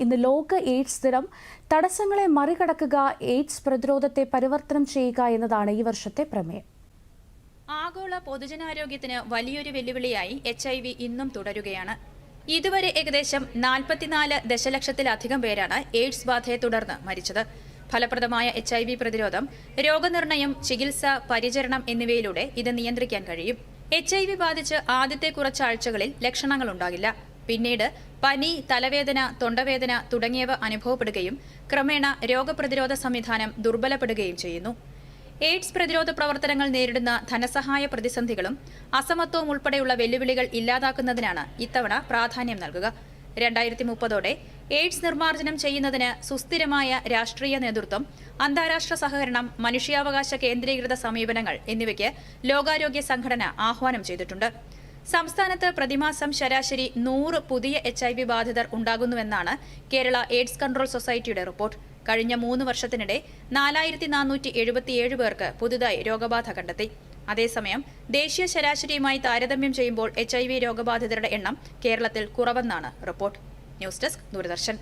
ഇന്ന് ലോക എയ്ഡ്സ് ദിനം. തടസ്സങ്ങളെ മറികടക്കുക എയ്ഡ്സ് പ്രതിരോധത്തെ പരിവർത്തനം ചെയ്യുക എന്നതാണ് ഈ വർഷത്തെ പ്രമേയം. ആഗോള പൊതുജനാരോഗ്യത്തിന് വലിയൊരു വെല്ലുവിളിയായി എച്ച് ഐ വി ഇന്നും തുടരുകയാണ്. ഇതുവരെ ഏകദേശം നാൽപ്പത്തിനാല് ദശലക്ഷത്തിലധികം പേരാണ് എയ്ഡ്സ് ബാധയെ തുടർന്ന് മരിച്ചത്. ഫലപ്രദമായ എച്ച് ഐ വി പ്രതിരോധം രോഗനിർണയം ചികിത്സ പരിചരണം എന്നിവയിലൂടെ ഇത് നിയന്ത്രിക്കാൻ കഴിയും. എച്ച് ഐ വി ബാധിച്ച് ആദ്യത്തെ കുറച്ചാഴ്ചകളിൽ ലക്ഷണങ്ങളുണ്ടാകില്ല. പിന്നീട് പനി തലവേദന തൊണ്ടവേദന തുടങ്ങിയവ അനുഭവപ്പെടുകയും ക്രമേണ രോഗപ്രതിരോധ സംവിധാനം ദുർബലപ്പെടുകയും ചെയ്യുന്നു. എയ്ഡ്സ് പ്രതിരോധ പ്രവർത്തനങ്ങൾ നേരിടുന്ന ധനസഹായ പ്രതിസന്ധികളും അസമത്വവും ഉൾപ്പെടെയുള്ള വെല്ലുവിളികൾ ഇല്ലാതാക്കുന്നതിനാണ് ഇത്തവണ പ്രാധാന്യം നൽകുക. രണ്ടായിരത്തി മുപ്പതോടെ എയ്ഡ്സ് നിർമ്മാർജനം ചെയ്യുന്നതിന് സുസ്ഥിരമായ രാഷ്ട്രീയ നേതൃത്വം അന്താരാഷ്ട്ര സഹകരണം മനുഷ്യാവകാശ കേന്ദ്രീകൃത സമീപനങ്ങൾ എന്നിവയ്ക്ക് ലോകാരോഗ്യ സംഘടന ആഹ്വാനം ചെയ്തിട്ടുണ്ട്. സംസ്ഥാനത്ത് പ്രതിമാസം ശരാശരി നൂറ് പുതിയ എച്ച് ഐ വി ബാധിതർ ഉണ്ടാകുന്നുവെന്നാണ് കേരള എയ്ഡ്സ് കൺട്രോൾ സൊസൈറ്റിയുടെ റിപ്പോർട്ട്. കഴിഞ്ഞ മൂന്ന് വർഷത്തിനിടെ നാലായിരത്തി നാനൂറ്റി എഴുപത്തിയേഴ് പേർക്ക് പുതുതായി രോഗബാധ കണ്ടെത്തി. അതേസമയം ദേശീയ ശരാശരിയുമായി താരതമ്യം ചെയ്യുമ്പോൾ എച്ച് ഐ വി രോഗബാധിതരുടെ എണ്ണം കേരളത്തിൽ കുറവെന്നാണ് റിപ്പോർട്ട്. News desk Doordarshan.